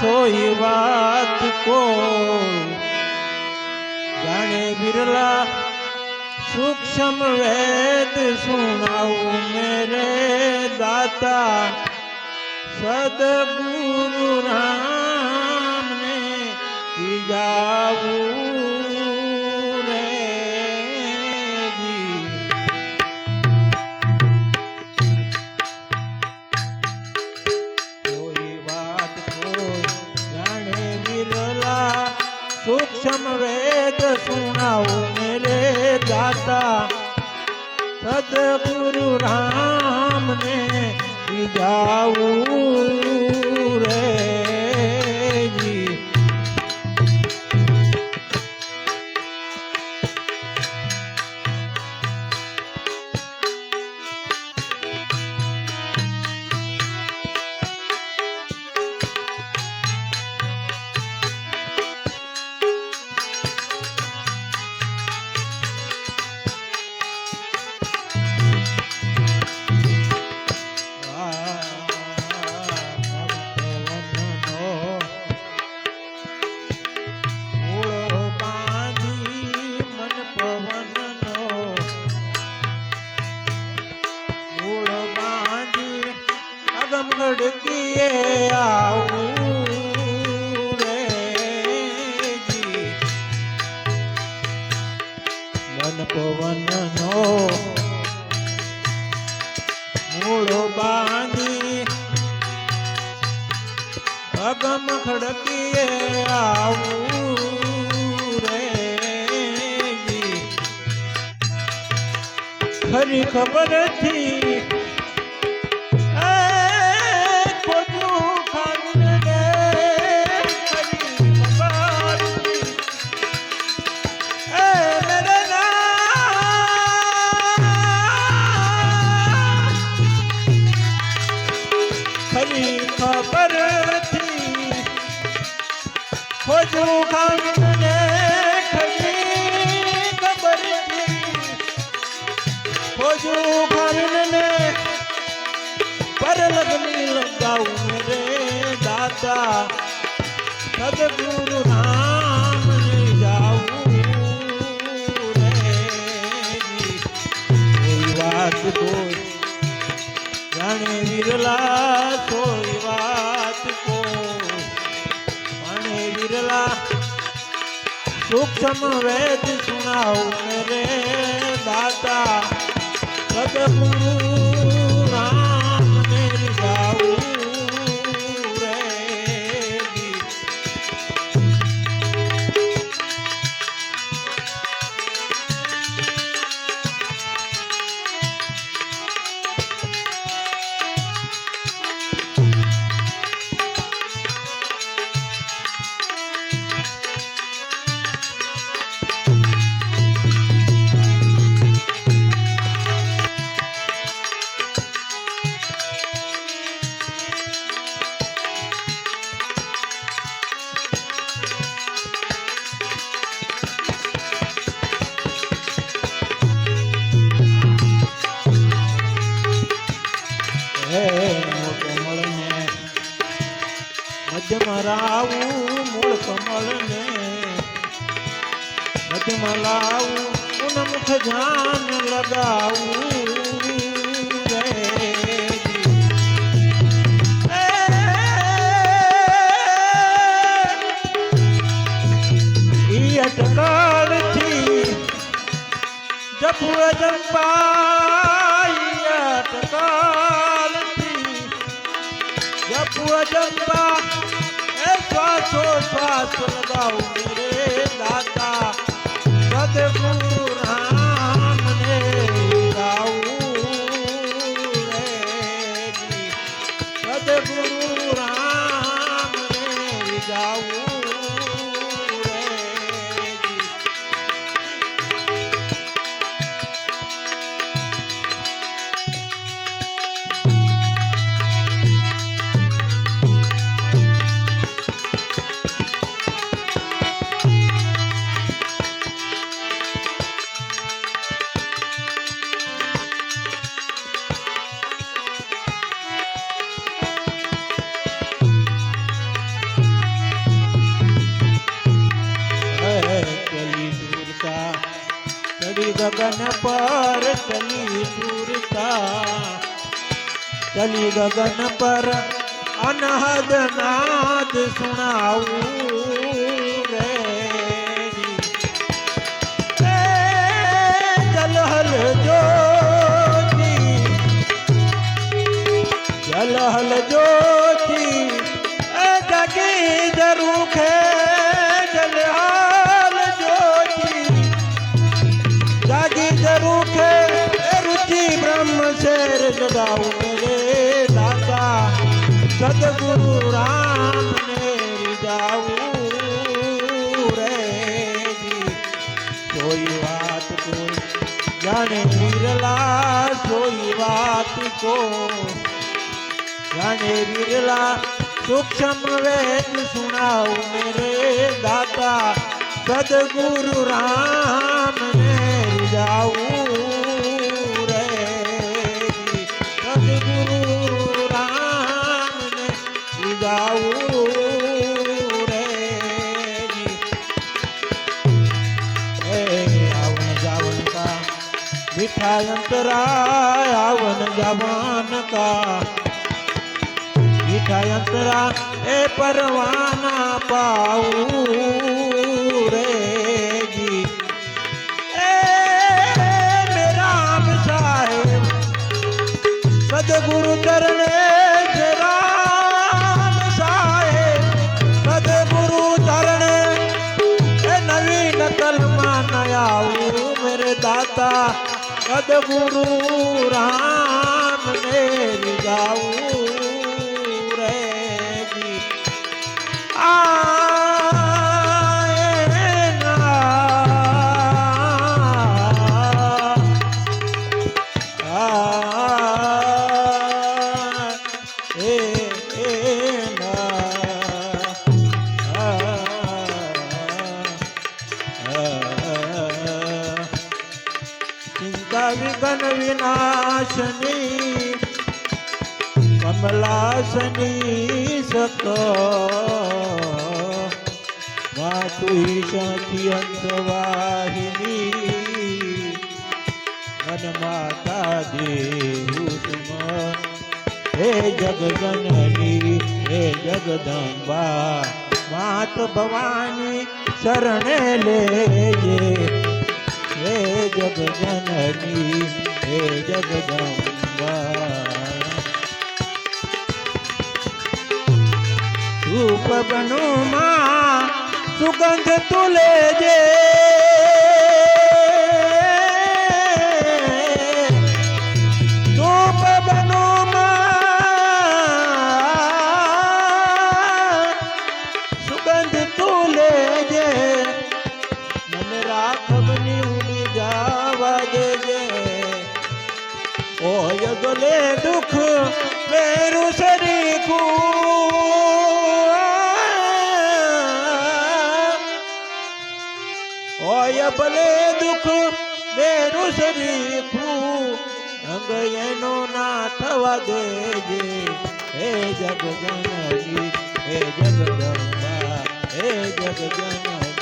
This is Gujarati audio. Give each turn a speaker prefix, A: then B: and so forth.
A: સોઈ વાત કો. જાણે બિરલા સૂક્ષ્મ વેદ સુનાવું મેરે દાતા. સદગુરુ રામ ને જાવું સૂક્ષ્મ વેદ સુણાવું મેરે દાતા. સદગુરુ રામ ને જાવું રે. ગડકીએ આવું રે. મન પવન નો મૂળો બાંધી અગમ ખડકીએ આવું ખબરથી ખોજું ખામને ખરી ખબર ખોજું ખામને પર લગની લગાવું રે દાતા સદગુરુ રામ સૂક્ષ્મ વેદ સુણાવું રે દાતા. સદગુરુ હે કમળને મધ્યમાં રાવું મૂળ કમળને. મધ્યમાં લાવું ઉન્મુખ ધ્યાન લગાવું. ગગન પર ચલી સુરતા ચલી ગગન પર અનહદ નાદ સુણાવું. જગાવું રે દાતા. સદગુરુ રામ ને જાવું રે કોઈ વાત કોઈ જાણે વિરલા કોઈ વાત કો જાણે વિરલા. સૂક્ષ્મ વેદ સુણાવ રે દાતા. સદગુરુ રામ ને જાવું જાવું રે આવન જાવન કા વિઠાલ અંતરા આવન જાવન કા વિઠાલ અંતરા એ પરવાના પાઉં મેરે દાતા સદગુરુ રામ ને ગાવું ચિંતા વિઘન વિનાશની કમલાસની સક માતુ ઈશાથી અંતવાહિની મન માતા દેવું તુમ હે જગજનની હે જગદંબા માત ભવાની શરણે લેજે હે જગજનની હે જગદંબા ધૂપ બનુમાં સુગંધ તુલે જે. ભલે દુઃખ મેરું શરીકું રંગ એનો ના થવા દેજે. હે જગ જનની હે જગદંબા, હે જગ જનની